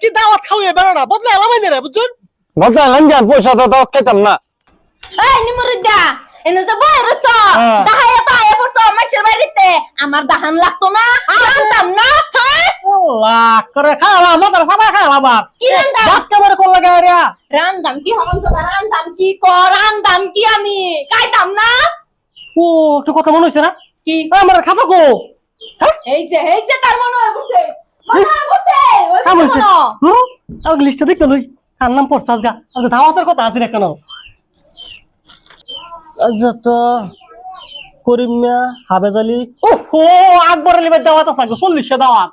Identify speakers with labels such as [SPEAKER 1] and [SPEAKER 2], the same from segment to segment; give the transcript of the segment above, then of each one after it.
[SPEAKER 1] কি দাওয়াত খাওয়াই বেড়াটা বদলে এলামাই না রে বুঝছেন?
[SPEAKER 2] বদলাইলেন কেন পয়সা তো দাওয়াত খাইতাম না।
[SPEAKER 3] এই নিমুরিদা এনে যে বই রস
[SPEAKER 1] হ্যাঁ।
[SPEAKER 3] দাহায়া তো আয়া পড়ছ মাছের বাড়িতে আমার দাহান লাগতো না জানতাম না হ্যাঁ?
[SPEAKER 1] লাখ করে খাওয়ালাম মাথার সাদা খাওয়ালাম আর
[SPEAKER 3] কি রান্দাম?
[SPEAKER 1] ভাত কেমন করলে গায়ে রে?
[SPEAKER 3] রান্দাম কি হরন তো রান্দাম কি কর রান্দাম কি আমি? খাইতাম না।
[SPEAKER 1] ও একটু কথা মনে হয়েছে না?
[SPEAKER 3] কি?
[SPEAKER 1] আমার খাতা কো?
[SPEAKER 3] এই যে এই যে তার মনে হয় বুঝছে
[SPEAKER 1] হয়েছে লিস্টটা দেখতে লই। কার নাম পড়ছে আজগা? আজকে দাওয়াতের কথা আছে কেন? আচ্ছা তো করিম মিয়া হাবেজ আলী। ও হো আকবর আলী ভাই দাওয়াত আছে চল্লিশে দাওয়াত।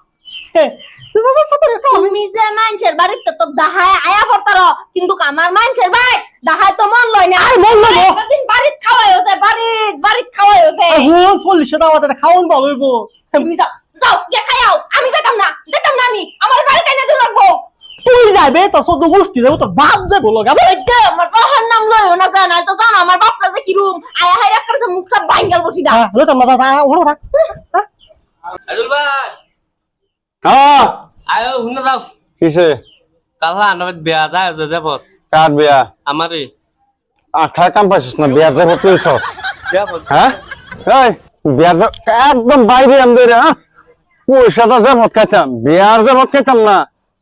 [SPEAKER 3] তুমি যে মানুষের বাড়িতে তো দাহায় আয়া পড়তার কিন্তু আমার মানুষের বাড়ি দাহায় তো মন লয় না।
[SPEAKER 1] আর মন লয়।
[SPEAKER 3] দিন বাড়িত খাওয়াই হচ্ছে বাড়িত বাড়িত খাওয়াই
[SPEAKER 1] হুম চল্লিশে দাওয়াত খাওয়ান ভালো হইব।
[SPEAKER 3] তুমি যাও। যাও গিয়ে খাইয়াও আমি যেতাম না যেতাম না আমি। আমার বাড়িতে এনে দূর রাখব?
[SPEAKER 1] তুই যাবে তোর সদ্য গোষ্ঠী যাব তোর বাপ যাব
[SPEAKER 3] ওই যে আমার বাবার নাম লয় না জানা তো জানো আমার বাপটা যে কিরুম আয়া হাই রাখার যে মুখটা বাইঙ্গাল বসি দা
[SPEAKER 1] হ্যাঁ লইতাম না দাদা ওড়ো না
[SPEAKER 4] আজুল ভাই।
[SPEAKER 2] হ্যাঁ।
[SPEAKER 4] আয়ো শুনে যাও।
[SPEAKER 2] কিসে?
[SPEAKER 4] কালহা আনাবাদ বিয়া যায় আছে যাবত?
[SPEAKER 2] কার বিয়া?
[SPEAKER 4] আমারই।
[SPEAKER 2] আঠার কাম পাইছিস না? বিয়ার যাব তুই সস
[SPEAKER 4] যাবত।
[SPEAKER 2] হ্যাঁ? এই বিয়ার যাব একদম বাইরে আমাদের হ্যাঁ? পয়সাটা যাবত খাইতাম, বিয়ার যাবত খাইতাম না।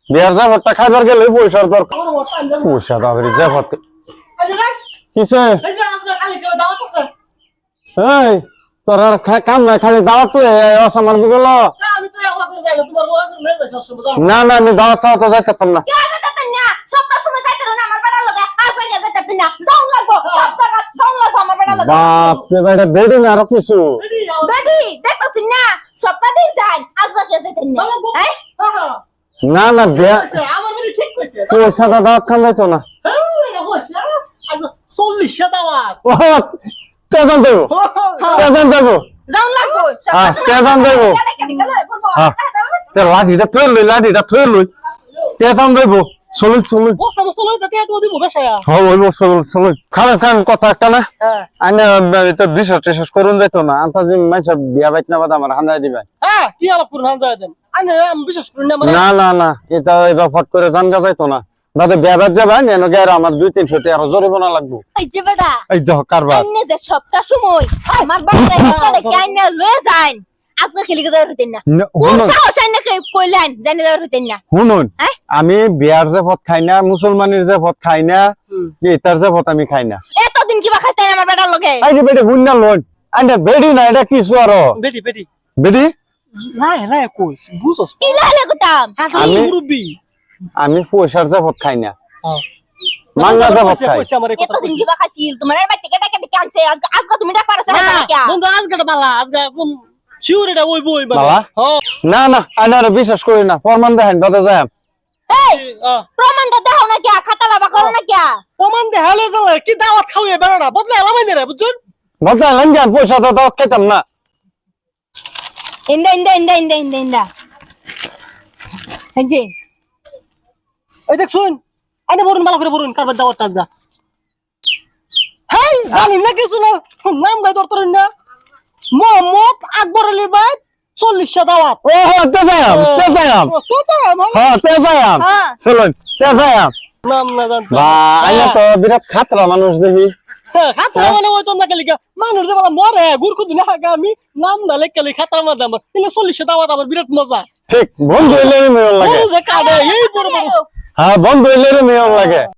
[SPEAKER 2] বিয়ার যাবতটা খাইবার গেলে পয়সার দর পয়সা দাবি যাবত কিসে
[SPEAKER 1] এই,
[SPEAKER 2] তোর আর কাম নাই, খালি দাওয়াত বিগল
[SPEAKER 1] তো আল্লাহ করে না
[SPEAKER 2] না, আমি দাওয়াত তো
[SPEAKER 3] যাইতে যেতে না।
[SPEAKER 2] বাপ রে বেটা বেড়ে আরও কিছু।
[SPEAKER 3] বেদি দেখতেছিস না। সবটা দিন। যাই হ্যাঁ?
[SPEAKER 1] হ্যাঁ
[SPEAKER 2] না না বিয়া
[SPEAKER 1] আমার মানে ঠিক কইছে।
[SPEAKER 2] পয়সাটা দাওয়াত খান যাইতো না।
[SPEAKER 1] চল্লিশে দাওয়াত।
[SPEAKER 2] ও তেজন যাব তেজন যাব হ্যাঁ? হ্যাঁ। লাঠিটা তেজন যাব হ্যাঁ ওই চলুন চলুন খান কথা একটা না?
[SPEAKER 1] হ্যাঁ।
[SPEAKER 2] আইনে এটা বিশ্বাস টিশ্বাস করুন যাইতো না। মানুষের বিয়া বাইত না বাদ আমার হান্দাই দিবেন
[SPEAKER 1] হ্যাঁ আমি না মানে
[SPEAKER 2] না না না এটা এবার ফট করে জানগা যাইতো না। বাদে আমার দুই তিনশো টাকা জরিমানা লাগবো।
[SPEAKER 3] এই যে বেটা
[SPEAKER 2] এই দেখ কারবার।
[SPEAKER 3] যে সবটা সময় আমার বাড়িতে লয়ে যান আজকে যাওয়ার হতেন না কইলেন জানি যাওয়ার হতেন না
[SPEAKER 2] শুনুন? আমি বিয়ার যে খাই না মুসলমানের যে খাই না এটার যে পথ আমি খাই না?
[SPEAKER 3] এতদিন কিবা খাইতেন আমার বেটার লগে?
[SPEAKER 2] আইরে বেডি হুন না লোন আইনে বেডি না এটা কিছু আরও
[SPEAKER 1] বেটি বেটি।
[SPEAKER 2] বেডি
[SPEAKER 1] নাই নাই কইস বুঝছস
[SPEAKER 3] কি লাইলে কইতাম
[SPEAKER 1] আমি
[SPEAKER 2] আমি-
[SPEAKER 1] মুরব্বি
[SPEAKER 2] আমি পয়সার যে খাই না।
[SPEAKER 1] হ্যাঁ
[SPEAKER 2] মাংনা যে খাই।
[SPEAKER 3] এতদিন কিবা খাইছিল তোমার এর বাইতে কেটে কেটে কানছে আজকে আজকে তুমি ডাক পারছ না
[SPEAKER 1] না বন্ধু আজকে বালা আজকে কোন শিওর এটা ওই বই? হ্যাঁ
[SPEAKER 2] না না আইনারে বিশ্বাস করি না প্রমাণ দেখেন বাদে যায়
[SPEAKER 3] এই প্রমাণটা দাও না কে খাতা লাবা করো না কে?
[SPEAKER 1] প্রমাণ দেখালে যাবে কি দাওয়াত খাওয়াই বেড়াটা বদলে এলামাই না বুঝছেন?
[SPEAKER 2] বলছেন লেন পয়সা তো দাওয়াত খাইতাম না।
[SPEAKER 3] ইন্দা ইন্দা ইন্দা ইন্দা ইন্দা ইন্দা। এই
[SPEAKER 1] এই দেখ শুন আনে বরুন ভালো করে বরুন কারবার দাওয়াত আজগা হাই জানি না কিছু না? নাম গাই তোর তোর না? মোহাম্মদ আকবর আলী ভাই চল্লিশটা দাওয়াত।
[SPEAKER 2] ও হ্যাঁ
[SPEAKER 3] হ্যাঁ।
[SPEAKER 2] চলুন
[SPEAKER 1] নাম না
[SPEAKER 2] বা তো বিরাট খাতরা মানুষ দেখি।
[SPEAKER 1] হ্যাঁ, খাতরা মানে ওই তোমরা কালি মানুষ যে বলা মরে গুরকু দিনে হাগা আমি নাম না খাতরা আমার। কিন্তু দাওয়াত বিরাট মজা।
[SPEAKER 2] ঠিক বন্ধু মেয়র লাগে।
[SPEAKER 1] এই বড়
[SPEAKER 2] হ্যাঁ হইলে মেয়র লাগে।